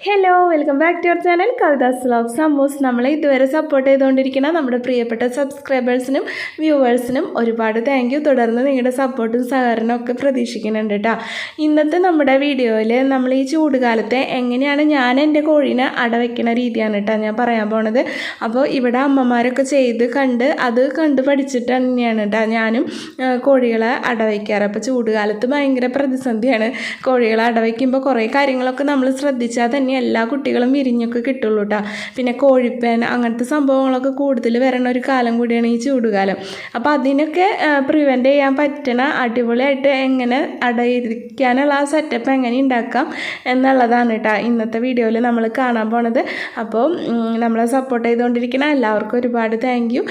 Hello welcome back to your channel Kavitha's vlog സമൂസ് നമ്മൾ ഇതുവരെ support ചെയ്തുകൊണ്ടിരിക്കുന്ന നമ്മുടെ പ്രിയപ്പെട്ട സബ്സ്ക്രൈബേഴ്സിനും വ്യൂവേഴ്സിനും ഒരുപാട് താങ്ക് യു തുടർന്ന് നിങ്ങളുടെ സപ്പോർട്ടും സഹകരണവും ഒക്കെ പ്രതീക്ഷിക്കുന്നുണ്ട് കേട്ടോ ഇന്നത്തെ നമ്മുടെ വീഡിയോയിൽ നമ്മൾ ഈ ചൂടുകാലത്തെ എങ്ങനെയാണ് ഞാൻ എന്റെ കോഴീനെ അടവയ്ക്കുന്ന രീതിയാണ് കേട്ടോ ഞാൻ പറയാൻ പോണത്. അപ്പോൾ ഇവിടെ അമ്മമാരൊക്കെ ചെയ്ത് കണ്ട് അത് കണ്ട് പഠിച്ചിട്ട് തന്നെയാണ് കേട്ടോ ഞാനും കോഴികളെ അടവയ്ക്കാറ് അപ്പോൾ ചൂടുകാലത്ത് ഭയങ്കര പ്രതിസന്ധിയാണ് കോഴികളെ അടവയ്ക്കുമ്പോൾ കുറേ കാര്യങ്ങളൊക്കെ നമ്മൾ ശ്രദ്ധിച്ചാൽ തന്നെ എല്ലാ കുട്ടികളും വിരിഞ്ഞൊക്കെ കിട്ടുള്ളൂ കേട്ടോ പിന്നെ കോഴിപ്പേൻ അങ്ങനത്തെ സംഭവങ്ങളൊക്കെ കൂടുതൽ വരണ ഒരു കാലം കൂടിയാണ് ഈ ചൂടുകാലം. അപ്പോൾ അതിനൊക്കെ പ്രിവെന്റ് ചെയ്യാൻ പറ്റണ അടിപൊളിയായിട്ട് എങ്ങനെ അടയിരിക്കാനുള്ള ആ സെറ്റപ്പ് എങ്ങനെ ഉണ്ടാക്കാം എന്നുള്ളതാണ് കേട്ടോ ഇന്നത്തെ വീഡിയോയിൽ നമ്മൾ കാണാൻ പോണത്. അപ്പോൾ നമ്മളെ സപ്പോർട്ട് ചെയ്തുകൊണ്ടിരിക്കുന്ന എല്ലാവർക്കും ഒരുപാട് താങ്ക് യു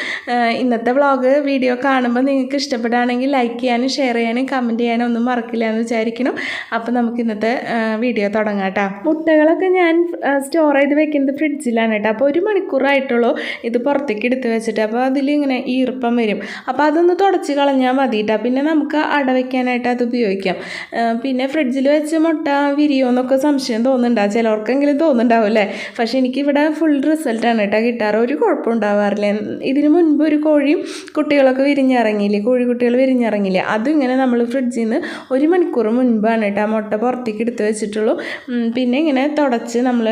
ഇന്നത്തെ വ്ളോഗ് വീഡിയോ കാണുമ്പോൾ നിങ്ങൾക്ക് ഇഷ്ടപ്പെടുകയാണെങ്കിൽ ലൈക്ക് ചെയ്യാനും ഷെയർ ചെയ്യാനും കമന്റ് ചെയ്യാനും ഒന്നും മറക്കില്ല എന്ന് വിചാരിക്കണം അപ്പോൾ നമുക്ക് ഇന്നത്തെ വീഡിയോ തുടങ്ങാം കേട്ടോ മുട്ടകളൊക്കെ ഞാൻ സ്റ്റോർ ചെയ്ത് വെക്കുന്നത് ഫ്രിഡ്ജിലാണ് കേട്ടോ. അപ്പോൾ ഒരു മണിക്കൂറായിട്ടുള്ളൂ ഇത് പുറത്തേക്ക് എടുത്ത് വെച്ചിട്ട്. അപ്പോൾ അതിലിങ്ങനെ ഈർപ്പം വരും. അപ്പോൾ അതൊന്ന് തുടച്ച് കളഞ്ഞാൽ മതി കേട്ടോ പിന്നെ നമുക്ക് അട വയ്ക്കാനായിട്ട് അത് ഉപയോഗിക്കാം. പിന്നെ ഫ്രിഡ്ജിൽ വെച്ച് മുട്ട വിരിയോ എന്നൊക്കെ സംശയം തോന്നുന്നുണ്ടാവും ചിലവർക്കെങ്കിലും തോന്നുന്നുണ്ടാവും അല്ലേ? പക്ഷേ എനിക്കിവിടെ ഫുൾ റിസൾട്ടാണ് കേട്ടോ കിട്ടാറ്. ഒരു കുഴപ്പം ഉണ്ടാവാറില്ല ഇതിന് മുൻപ് ഒരു കോഴിയും കുട്ടികളൊക്കെ വിരിഞ്ഞിറങ്ങിയില്ലേ? കോഴിക്കുട്ടികൾ വിരിഞ്ഞിറങ്ങിയില്ലേ? അതും ഇങ്ങനെ നമ്മൾ ഫ്രിഡ്ജിൽ നിന്ന് ഒരു മണിക്കൂർ മുൻപാണ് കേട്ടോ മുട്ട പുറത്തേക്ക് എടുത്ത് വെച്ചിട്ടുള്ളൂ. പിന്നെ ഇങ്ങനെ തുടച്ച് നമ്മൾ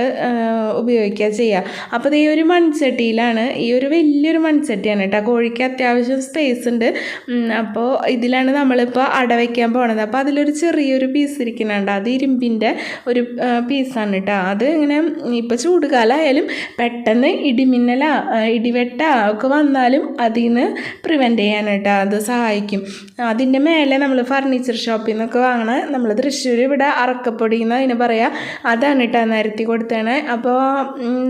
ഉപയോഗിക്കുക ചെയ്യുക അപ്പോൾ ഈ ഒരു മൺചട്ടിയിലാണ് ഈ ഒരു വലിയൊരു മൺചട്ടിയാണ് കേട്ടോ കോഴിക്ക് അത്യാവശ്യം സ്പേസ് ഉണ്ട്. അപ്പോൾ ഇതിലാണ് നമ്മളിപ്പോൾ അട വയ്ക്കാൻ പോണത്. അപ്പോൾ അതിലൊരു ചെറിയൊരു പീസ് ഇരിക്കുന്നുണ്ട് അത് ഇരുമ്പിന്റെ ഒരു പീസാണ് കേട്ടോ അത് ഇങ്ങനെ ഇപ്പോൾ ചൂടുകാലമായാലും പെട്ടെന്ന് ഇടിമിന്നല ഇടിവെട്ട ഒക്കെ വന്നാലും അതിൽ നിന്ന് പ്രിവെന്റ് ചെയ്യാൻ കേട്ടോ അത് സഹായിക്കും. അതിന്റെ മേലെ നമ്മൾ ഫർണിച്ചർ ഷോപ്പിൽ നിന്നൊക്കെ വാങ്ങണ നമ്മൾ തൃശ്ശൂർ ഇവിടെ അറക്കപ്പൊടി എന്ന് അതിന് പറയാം. അതാണ് കേട്ടോ നിരത്തി കൊടുത്താണ് അപ്പോൾ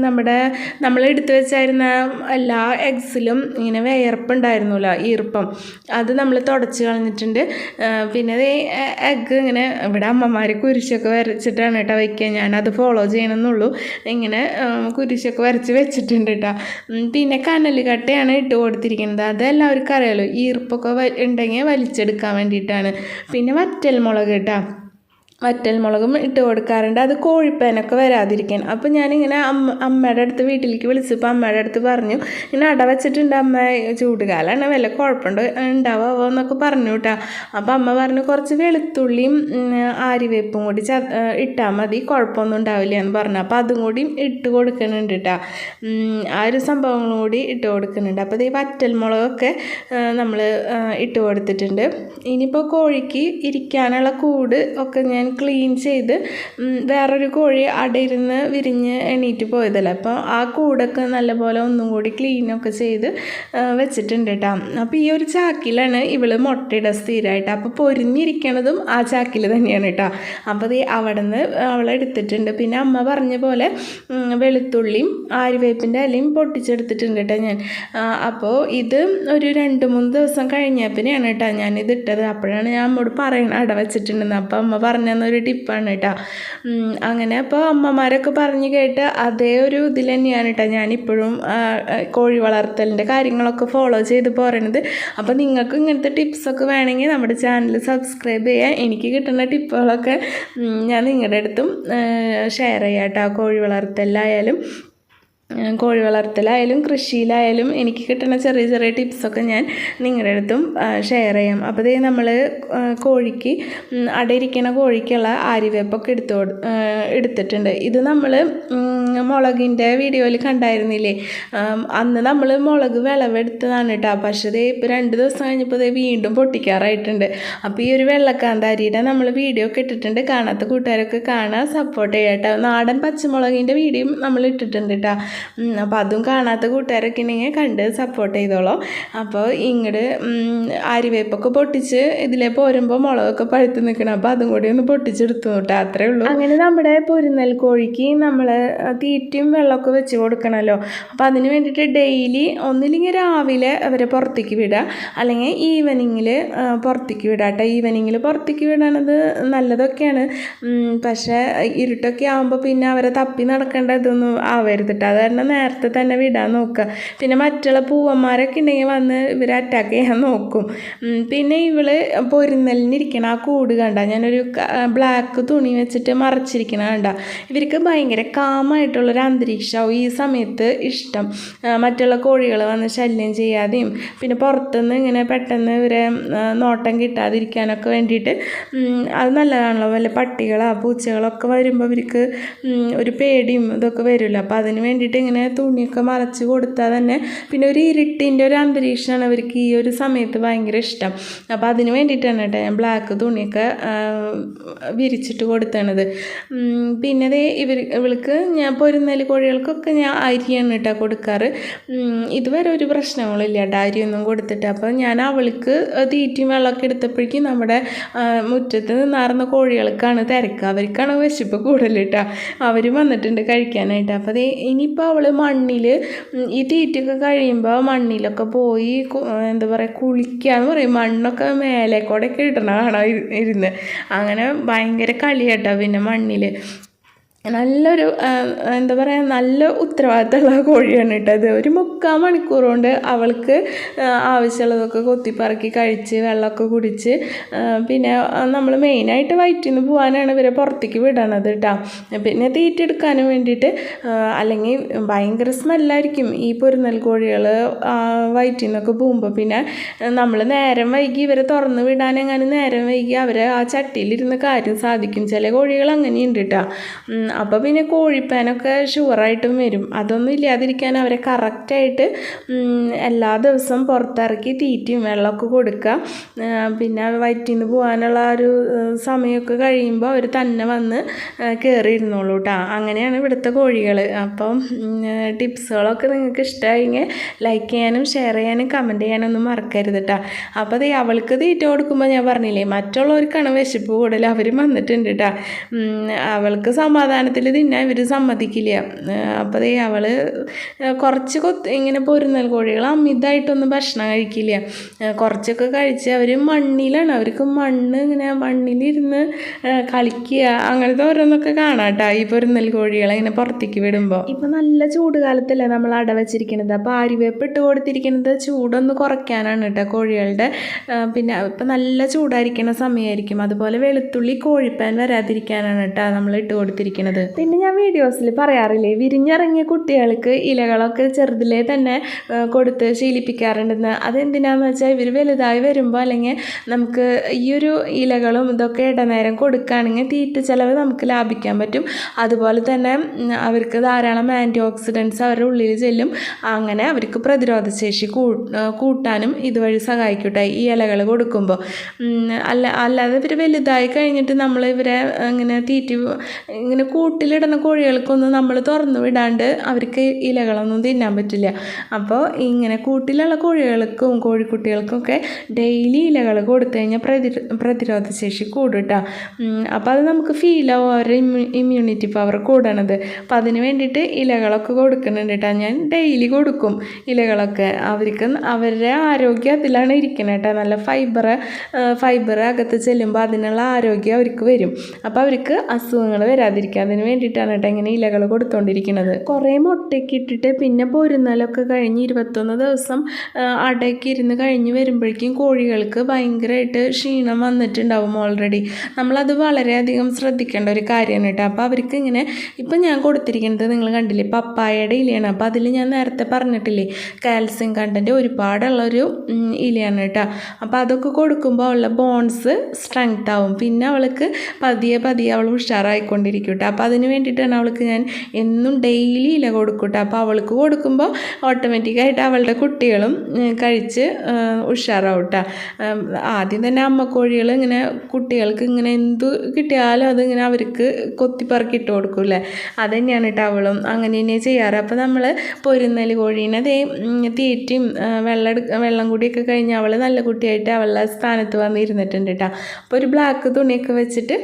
നമ്മുടെ നമ്മൾ എടുത്തു വെച്ചായിരുന്ന എല്ലാ എഗ്സിലും ഇങ്ങനെ വിയർപ്പുണ്ടായിരുന്നല്ലോ ഈർപ്പം. അത് നമ്മൾ തുടച്ച് കളഞ്ഞിട്ടുണ്ട്. പിന്നെ എഗ്ഗ് ഇങ്ങനെ ഇവിടെ അമ്മമാർ കുരിശൊക്കെ വരച്ചിട്ടാണ് കേട്ടോ വയ്ക്കുക ഞാനത് ഫോളോ ചെയ്യണമെന്നുള്ളൂ. ഇങ്ങനെ കുരിശൊക്കെ വരച്ച് വെച്ചിട്ടുണ്ട് കേട്ടോ. പിന്നെ കനൽ കട്ടയാണ് ഇട്ട് കൊടുത്തിരിക്കുന്നത്. അത് എല്ലാവർക്കും അറിയാലോ ഈർപ്പൊക്കെ ഉണ്ടെങ്കിൽ വലിച്ചെടുക്കാൻ വേണ്ടിയിട്ടാണ്. പിന്നെ വറ്റൽ മുളക് കേട്ടോ. വറ്റൽമുളകും ഇട്ട് കൊടുക്കാറുണ്ട്. അത് കോഴിപ്പേനൊക്കെ വരാതിരിക്കാൻ. അപ്പോൾ ഞാനിങ്ങനെ അമ്മ അമ്മയുടെ അടുത്ത് വീട്ടിലേക്ക് വിളിച്ചപ്പോൾ അമ്മയുടെ അടുത്ത് പറഞ്ഞു ഇങ്ങനെ അട വെച്ചിട്ടുണ്ട് അമ്മ ചൂടുകാലമാണ് വല്ല കുഴപ്പമുണ്ടോ? ഉണ്ടാവോ എന്നൊക്കെ പറഞ്ഞു കേട്ടോ. അപ്പോൾ അമ്മ പറഞ്ഞു കുറച്ച് വെളുത്തുള്ളിയും ആരിവേപ്പും കൂടി ഇട്ടാൽ മതി കുഴപ്പമൊന്നും ഉണ്ടാവില്ല എന്ന് പറഞ്ഞു. അപ്പോൾ അതും കൂടി ഇട്ട് കൊടുക്കുന്നുണ്ട് കേട്ടോ. ആ ഒരു സംഭവങ്ങളും കൂടി ഇട്ട് കൊടുക്കുന്നുണ്ട്. അപ്പോൾ ഈ വറ്റൽമുളകൊക്കെ നമ്മൾ ഇട്ട് കൊടുത്തിട്ടുണ്ട്. ഇനിയിപ്പോൾ കോഴിക്ക് ഇരിക്കാനുള്ള കൂട് ഒക്കെ ഞാൻ ക്ലീൻ ചെയ്ത് വേറൊരു കോഴി അടയിരുന്ന് വിരിഞ്ഞ് എണീറ്റ് പോയതല്ല. അപ്പോൾ ആ കൂടൊക്കെ നല്ലപോലെ ഒന്നും കൂടി ക്ലീനൊക്കെ ചെയ്ത് വെച്ചിട്ടുണ്ട് കേട്ടോ അപ്പോൾ ഈ ഒരു ചാക്കിലാണ് ഇവൾ മുട്ടയിട സ്ഥിരമായിട്ട് അപ്പോൾ പൊരിഞ്ഞിരിക്കണതും ആ ചാക്കിൽ തന്നെയാണ് കേട്ടോ അപ്പോൾ അത് അവിടെ നിന്ന് അവളെടുത്തിട്ടുണ്ട് പിന്നെ അമ്മ പറഞ്ഞ പോലെ വെളുത്തുള്ളിയും ആര്യവേപ്പിന്റെ ഇലയും പൊട്ടിച്ചെടുത്തിട്ടുണ്ട് കേട്ടോ ഞാൻ. അപ്പോൾ ഇത് ഒരു രണ്ട് മൂന്ന് ദിവസം കഴിഞ്ഞപ്പിനെയാണ് കേട്ടോ ഞാൻ ഇത് ഇട്ടത്. അപ്പോഴാണ് ഞാൻ അമ്മോട് പറയണ അട വെച്ചിട്ടുണ്ടെന്ന്. അപ്പോൾ അമ്മ പറഞ്ഞു തന്നൊരു ടിപ്പാണ് കേട്ടോ അങ്ങനെ അപ്പോൾ അമ്മമാരൊക്കെ പറഞ്ഞു കേട്ട് അതേ ഒരു ഇതിൽ തന്നെയാണ് കേട്ടോ ഞാനിപ്പോഴും കോഴി വളർത്തലിന്റെ കാര്യങ്ങളൊക്കെ ഫോളോ ചെയ്ത് പോരണത്. അപ്പോൾ നിങ്ങൾക്ക് ഇങ്ങനത്തെ ടിപ്സൊക്കെ വേണമെങ്കിൽ നമ്മുടെ ചാനൽ സബ്സ്ക്രൈബ് ചെയ്യാൻ എനിക്ക് കിട്ടുന്ന ടിപ്പുകളൊക്കെ ഞാൻ നിങ്ങളുടെ അടുത്തും ഷെയർ ചെയ്യാം കേട്ടോ കോഴി വളർത്തലായാലും കോഴി വളർത്തലായാലും കൃഷിയിലായാലും എനിക്ക് കിട്ടുന്ന ചെറിയ ചെറിയ ടിപ്സൊക്കെ ഞാൻ നിങ്ങളുടെ അടുത്തും ഷെയർ ചെയ്യാം. അപ്പോൾ ഇതേ നമ്മൾ കോഴിക്ക് അടയിരിക്കുന്ന കോഴിക്കുള്ള ആര്യവേപ്പൊക്കെ എടുത്തു എടുത്തിട്ടുണ്ട്. ഇത് നമ്മൾ മുളകിന്റെ വീഡിയോയിൽ കണ്ടായിരുന്നില്ലേ? അന്ന് നമ്മൾ മുളക് വിളവെടുത്തതാണ് കേട്ടോ പക്ഷേ ഇതേ ഇപ്പോൾ രണ്ട് ദിവസം കഴിഞ്ഞപ്പോൾ ഇതേ വീണ്ടും പൊട്ടിക്കാറായിട്ടുണ്ട്. അപ്പോൾ ഈ ഒരു വെള്ളക്കാന്താരിയുടെ നമ്മൾ വീഡിയോ ഒക്കെ ഇട്ടിട്ടുണ്ട്. കാണാത്ത കൂട്ടുകാരൊക്കെ കാണാൻ സപ്പോർട്ട് ചെയ്യാം കേട്ടോ നാടൻ പച്ചമുളകിന്റെ വീഡിയോയും നമ്മൾ ഇട്ടിട്ടുണ്ട് കേട്ടോ അപ്പോൾ അതും കാണാത്ത കൂട്ടുകാരൊക്കെ ഉണ്ടെങ്കിൽ കണ്ട് സപ്പോർട്ട് ചെയ്തോളൂ. അപ്പോൾ ഇങ്ങോട്ട് അരിവേപ്പൊക്കെ പൊട്ടിച്ച് ഇതിലെ പോരുമ്പോൾ മുളകൊക്കെ പഴുത്ത് നിൽക്കണം അപ്പോൾ അതും കൂടി ഒന്ന് പൊട്ടിച്ചെടുത്തു കേട്ടോ. അത്രേ ഉള്ളൂ. അങ്ങനെ നമ്മുടെ പൊരുന്നൽ കോഴിക്ക് നമ്മൾ തീറ്റയും വെള്ളമൊക്കെ വെച്ച് കൊടുക്കണമല്ലോ അപ്പോൾ അതിന് വേണ്ടിയിട്ട് ഡെയിലി ഒന്നില്ലെങ്കിൽ രാവിലെ അവരെ പുറത്തേക്ക് വിടുക അല്ലെങ്കിൽ ഈവനിങ്ങിൽ പുറത്തേക്ക് വിടുക കേട്ടോ. ഈവനിങ്ങിൽ പുറത്തേക്ക് വിടണത് നല്ലതൊക്കെയാണ്. പക്ഷേ ഇരുട്ടൊക്കെ ആകുമ്പോൾ പിന്നെ അവരെ തപ്പി നടക്കേണ്ട ഇതൊന്നും ആവരുത് കേട്ടോ. അത് കാരണം നേരത്തെ തന്നെ വിടാൻ നോക്കുക. പിന്നെ മറ്റുള്ള പൂവന്മാരൊക്കെ ഉണ്ടെങ്കിൽ വന്ന് ഇവരെ അറ്റാക്ക് ചെയ്യാൻ നോക്കും. പിന്നെ ഇവൾ പൊരുന്നലിനിരിക്കണം ആ കൂട് കണ്ട. ഞാനൊരു ബ്ലാക്ക് തുണി വെച്ചിട്ട് മറച്ചിരിക്കണ കണ്ട. ഇവർക്ക് ഭയങ്കര കാമായിട്ടുള്ളൊരു അന്തരീക്ഷമാവും ഈ സമയത്ത് ഇഷ്ടം. മറ്റുള്ള കോഴികൾ വന്ന് ശല്യം ചെയ്യാതെയും പിന്നെ പുറത്തുനിന്ന് ഇങ്ങനെ പെട്ടെന്ന് ഇവരെ നോട്ടം കിട്ടാതിരിക്കാനൊക്കെ വേണ്ടിയിട്ട് അത് നല്ലതാണല്ലോ. വല്ല പട്ടികളോ പൂച്ചകളൊക്കെ വരുമ്പോൾ ഇവർക്ക് ഒരു പേടിയും ഇതൊക്കെ വരുമല്ലോ അപ്പോൾ അതിന് വേണ്ടിയിട്ട് ഇങ്ങനെ തുണിയൊക്കെ മറച്ച് കൊടുത്താൽ തന്നെ പിന്നെ ഒരു ഇരുട്ടിന്റെ ഒരു അന്തരീക്ഷമാണ് അവർക്ക് ഈ ഒരു സമയത്ത് ഭയങ്കര ഇഷ്ടം. അപ്പോൾ അതിന് വേണ്ടിയിട്ടാണ് കേട്ടോ ഞാൻ ബ്ലാക്ക് തുണിയൊക്കെ വിരിച്ചിട്ട് കൊടുത്തണത്. പിന്നെ അതേ ഇവർ ഇവൾക്ക് ഞാൻ പൊരുന്നൽ കോഴികൾക്കൊക്കെ ഞാൻ അരിയാണ് കേട്ടോ കൊടുക്കാറ്. ഇതുവരെ ഒരു പ്രശ്നങ്ങളില്ല കേട്ടോ അരിയൊന്നും കൊടുത്തിട്ട്. അപ്പോൾ ഞാൻ അവൾക്ക് തീറ്റയും വെള്ളമൊക്കെ എടുത്തപ്പോഴേക്കും നമ്മുടെ മുറ്റത്ത് നിന്നാർന്ന കോഴികൾക്കാണ് തിരക്ക്. അവർക്കാണ് വിശപ്പ് കൂടുതൽ കേട്ടോ. അവർ വന്നിട്ടുണ്ട് കഴിക്കാനായിട്ട്. അപ്പോൾ അതേ ഇനിയിപ്പോൾ അവൾ മണ്ണിൽ ഈ തീറ്റയൊക്കെ കഴിയുമ്പോൾ മണ്ണിലൊക്കെ പോയി എന്താ പറയുക കുളിക്കാന്ന് പറയും. മണ്ണൊക്കെ മേലെ കൂടെ ഒക്കെ ഇടണ കാണാം ഇരുന്ന്. അങ്ങനെ ഭയങ്കര കളിയാട്ടോ പിന്നെ മണ്ണിൽ നല്ലൊരു എന്താ പറയുക നല്ല ഉത്തരവാദിത്തമുള്ള കോഴിയാണ് കേട്ടോ അത് ഒരു മുക്കാൽ മണിക്കൂർ കൊണ്ട് അവൾക്ക് ആവശ്യമുള്ളതൊക്കെ കൊത്തിപ്പറക്കി കഴിച്ച് വെള്ളമൊക്കെ കുടിച്ച് പിന്നെ നമ്മൾ മെയിനായിട്ട് വയറ്റിൽ നിന്ന് പോകാനാണ് ഇവരെ പുറത്തേക്ക് വിടണത് കേട്ടോ. പിന്നെ തീറ്റ എടുക്കാനും വേണ്ടിയിട്ട് അല്ലെങ്കിൽ ഭയങ്കര സ്മെല്ലായിരിക്കും ഈ പൊരുന്നൽ കോഴികൾ വയറ്റിൽ നിന്നൊക്കെ പോകുമ്പോൾ പിന്നെ നമ്മൾ നേരം വൈകി ഇവരെ തുറന്ന് വിടാനെങ്ങാനും നേരം വൈകി അവരെ ആ ചട്ടിയിലിരുന്ന് കാര്യം സാധിക്കും. ചില കോഴികൾ അങ്ങനെയുണ്ട് കേട്ടോ. അപ്പോൾ പിന്നെ കോഴിപ്പാനൊക്കെ ഷുവറായിട്ടും വരും. അതൊന്നും ഇല്ലാതിരിക്കാൻ അവരെ കറക്റ്റായിട്ട് എല്ലാ ദിവസവും പുറത്തിറക്കി തീറ്റയും വെള്ളമൊക്കെ കൊടുക്കുക. പിന്നെ വയറ്റിൽ നിന്ന് പോകാനുള്ള ഒരു സമയമൊക്കെ കഴിയുമ്പോൾ അവർ തന്നെ വന്ന് കയറി ഇരുന്നോളൂ കേട്ടോ അങ്ങനെയാണ് ഇവിടുത്തെ കോഴികൾ അപ്പം ടിപ്സുകളൊക്കെ നിങ്ങൾക്ക് ഇഷ്ടമായെങ്കിൽ ലൈക്ക് ചെയ്യാനും ഷെയർ ചെയ്യാനും കമന്റ് ചെയ്യാനൊന്നും മറക്കരുത് കേട്ടോ അപ്പോൾ അതേ അവൾക്ക് തീറ്റ കൊടുക്കുമ്പോൾ ഞാൻ പറഞ്ഞില്ലേ മറ്റുള്ളവർക്കാണ് വിശപ്പ് കൂടുതൽ. അവരും വന്നിട്ടുണ്ട് കേട്ടോ അവൾക്ക് സമാധാനത്തിൽ തിന്നാൻ ഇവർ സമ്മതിക്കില്ല. അപ്പോൾ അതേ അവൾ കുറച്ച് കൊത്ത് ഇങ്ങനെ പൊരുന്നൽ കോഴികൾ അമിതമായിട്ടൊന്നും ഭക്ഷണം കഴിക്കില്ല. കുറച്ചൊക്കെ കഴിച്ച് അവർ മണ്ണിലാണ്. അവർക്ക് മണ്ണ് ഇങ്ങനെ മണ്ണിലിരുന്ന് കളിക്കുക അങ്ങനത്തെ ഓരോന്നൊക്കെ കാണാം കേട്ടോ ഈ പൊരുന്നൽ കോഴികളെ ഇങ്ങനെ പുറത്തേക്ക് വിടുമ്പോൾ ഇപ്പം നല്ല ചൂട് കാലത്തല്ലേ നമ്മൾ അടവച്ചിരിക്കുന്നത് അപ്പോൾ ആരിവേപ്പ് ഇട്ട് കൊടുത്തിരിക്കുന്നത് ചൂടൊന്ന് കുറയ്ക്കാനാണ് കേട്ടോ കോഴികളുടെ. പിന്നെ ഇപ്പം നല്ല ചൂടായിരിക്കുന്ന സമയമായിരിക്കും അതുപോലെ വെളുത്തുള്ളി കോഴിപ്പാൻ വരാതിരിക്കാനാണ് കേട്ടോ നമ്മൾ ഇട്ട് കൊടുത്തിരിക്കുന്നത് പിന്നെ ഞാൻ വീഡിയോസിൽ പറയാറില്ലേ വിരിഞ്ഞിറങ്ങിയ കുട്ടികൾക്ക് ഇലകളൊക്കെ ചെറുതിലേ തന്നെ കൊടുത്ത് ശീലിപ്പിക്കാറുണ്ടെന്ന്. അതെന്തിനാന്ന് വെച്ചാൽ ഇവർ വലുതായി വരുമ്പോൾ അല്ലെങ്കിൽ നമുക്ക് ഈ ഒരു ഇലകളും ഇതൊക്കെ ഇടനേരം കൊടുക്കുകയാണെങ്കിൽ തീറ്റ ചിലവ് നമുക്ക് ലാഭിക്കാൻ പറ്റും. അതുപോലെ തന്നെ അവർക്ക് ധാരാളം ആന്റി ഓക്സിഡൻസ് അവരുടെ ഉള്ളിൽ ചെല്ലും. അങ്ങനെ അവർക്ക് പ്രതിരോധശേഷി കൂട്ടാനും ഇതുവഴി സഹായിക്കട്ടെ ഈ ഇലകൾ കൊടുക്കുമ്പോൾ അല്ല അല്ലാതെ ഇവർ വലുതായി കഴിഞ്ഞിട്ട് നമ്മൾ ഇവരെ ഇങ്ങനെ തീറ്റി ഇങ്ങനെ കൂട്ടിലിടുന്ന കോഴികൾക്കൊന്നും നമ്മൾ തുറന്നു വിടാണ്ട് അവർക്ക് ഇലകളൊന്നും തിന്നാൻ പറ്റില്ല. അപ്പോൾ ഇങ്ങനെ കൂട്ടിലുള്ള കോഴികൾക്കും കോഴിക്കുട്ടികൾക്കൊക്കെ ഡെയിലി ഇലകൾ കൊടുത്തു കഴിഞ്ഞാൽ പ്രതി പ്രതിരോധ ശേഷി കൂടും കേട്ടോ അപ്പോൾ അത് നമുക്ക് ഫീൽ അവരുടെ ഇമ്മ്യൂണിറ്റി പവർ കൂടണത്. അപ്പോൾ അതിന് വേണ്ടിയിട്ട് ഇലകളൊക്കെ കൊടുക്കുന്നുണ്ട് കേട്ടോ ഞാൻ ഡെയിലി കൊടുക്കും ഇലകളൊക്കെ. അവർക്ക് അവരുടെ ആരോഗ്യം അതിലാണ് ഇരിക്കുന്നത് കേട്ടോ നല്ല ഫൈബർ ഫൈബർ അകത്ത് ചെല്ലുമ്പോൾ അതിനുള്ള ആരോഗ്യം അവർക്ക് വരും. അപ്പോൾ അവർക്ക് അസുഖങ്ങൾ വരാതിരിക്കുക അതിന് വേണ്ടിയിട്ടാണ് കേട്ടോ ഇങ്ങനെ ഇലകൾ കൊടുത്തുകൊണ്ടിരിക്കുന്നത് കുറേ മുട്ടയ്ക്ക് ഇട്ടിട്ട് പിന്നെ പൊരുന്നലൊക്കെ കഴിഞ്ഞ് ഇരുപത്തൊന്ന് ദിവസം അടയ്ക്ക് ഇരുന്ന് കഴിഞ്ഞ് വരുമ്പോഴേക്കും കോഴികൾക്ക് ഭയങ്കരമായിട്ട് ക്ഷീണം വന്നിട്ടുണ്ടാവും ഓൾറെഡി നമ്മളത് വളരെയധികം ശ്രദ്ധിക്കേണ്ട ഒരു കാര്യമാണ് കേട്ടോ. അപ്പോൾ അവർക്ക് ഇങ്ങനെ ഇപ്പം ഞാൻ കൊടുത്തിരിക്കുന്നത് നിങ്ങൾ കണ്ടില്ലേ പപ്പായയുടെ ഇലയാണ്. അപ്പോൾ അതിൽ ഞാൻ നേരത്തെ പറഞ്ഞിട്ടില്ലേ കാൽസ്യം കണ്ടന്റ് ഒരുപാടുള്ളൊരു ഒരു ഇലയാണ് കേട്ടോ. അപ്പോൾ അതൊക്കെ കൊടുക്കുമ്പോൾ അവളുടെ ബോൺസ് സ്ട്രെങ്ത് ആവും. പിന്നെ അവൾക്ക് പതിയെ പതിയെ അവൾ ഉഷാറായിക്കൊണ്ടിരിക്കും കേട്ടോ. അപ്പോൾ അതിന് വേണ്ടിയിട്ടാണ് അവൾക്ക് ഞാൻ എന്നും ഡെയിലി ഇല കൊടുക്കട്ടെ. അപ്പോൾ അവൾക്ക് കൊടുക്കുമ്പോൾ ഓട്ടോമാറ്റിക്കായിട്ട് അവളുടെ കുട്ടികളും കഴിച്ച് ഉഷാറാവട്ട. ഉഷാറാവും ആദ്യം തന്നെ അമ്മ അമ്മക്കോഴികൾ ഇങ്ങനെ കുട്ടികൾക്ക് ഇങ്ങനെ എന്തു കിട്ടിയാലും അതിങ്ങനെ അവർക്ക് കൊത്തിപ്പറക്കി ഇട്ട് കൊടുക്കൂലേ അത് തന്നെയാണ് കേട്ടോ അവളും അങ്ങനെ തന്നെ ചെയ്യാറ്. അപ്പോൾ നമ്മൾ പൊരുന്നൽ കോഴീനെ അതേ തീറ്റയും വെള്ളം വെള്ളം കൂടിയൊക്കെ കഴിഞ്ഞ് അവൾ നല്ല കുട്ടിയായിട്ട് അവളുടെ സ്ഥാനത്ത് വന്നിരുന്നിട്ടുണ്ട് കേട്ടോ അപ്പോൾ ഒരു ബ്ലാക്ക് തുണിയൊക്കെ വെച്ചിട്ട്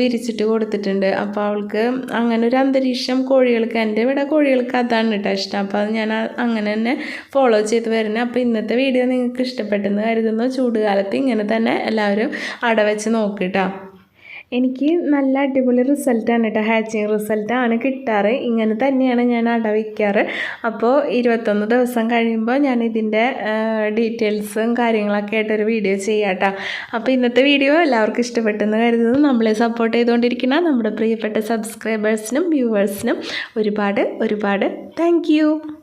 വിരിച്ചിട്ട് കൊടുത്തിട്ടുണ്ട്. അപ്പോൾ അവൾ അവൾക്ക് അങ്ങനെ ഒരു അന്തരീക്ഷം കോഴികൾക്ക് എന്റെ ഇവിടെ കോഴികൾക്ക് അതാണ് കേട്ടോ ഇഷ്ടം. അപ്പോൾ അത് ഞാൻ അങ്ങനെ തന്നെ ഫോളോ ചെയ്ത് വരുന്നത് അപ്പോൾ ഇന്നത്തെ വീഡിയോ നിങ്ങൾക്ക് ഇഷ്ടപ്പെട്ടെന്ന് കരുതുന്നു. ചൂടുകാലത്ത് ഇങ്ങനെ തന്നെ എല്ലാവരും അടവെച്ച് നോക്കിട്ടോ എനിക്ക് നല്ല അടിപൊളി റിസൾട്ടാണ് കേട്ടോ. ഹാച്ചിങ് റിസൾട്ടാണ് കിട്ടാറ്. ഇങ്ങനെ തന്നെയാണ് ഞാൻ അട അടവയ്ക്കാറ് അപ്പോൾ ഇരുപത്തൊന്ന് ദിവസം കഴിയുമ്പോൾ ഞാൻ ഇതിന്റെ ഡീറ്റെയിൽസും കാര്യങ്ങളൊക്കെ ആയിട്ടൊരു വീഡിയോ ചെയ്യാട്ടോ അപ്പോൾ ഇന്നത്തെ വീഡിയോ എല്ലാവർക്കും ഇഷ്ടപ്പെട്ടെന്ന് കരുതുന്നു. നമ്മളെ സപ്പോർട്ട് ചെയ്തുകൊണ്ടിരിക്കുന്ന നമ്മുടെ പ്രിയപ്പെട്ട സബ്സ്ക്രൈബേഴ്സിനും വ്യൂവേഴ്സിനും ഒരുപാട് ഒരുപാട് താങ്ക്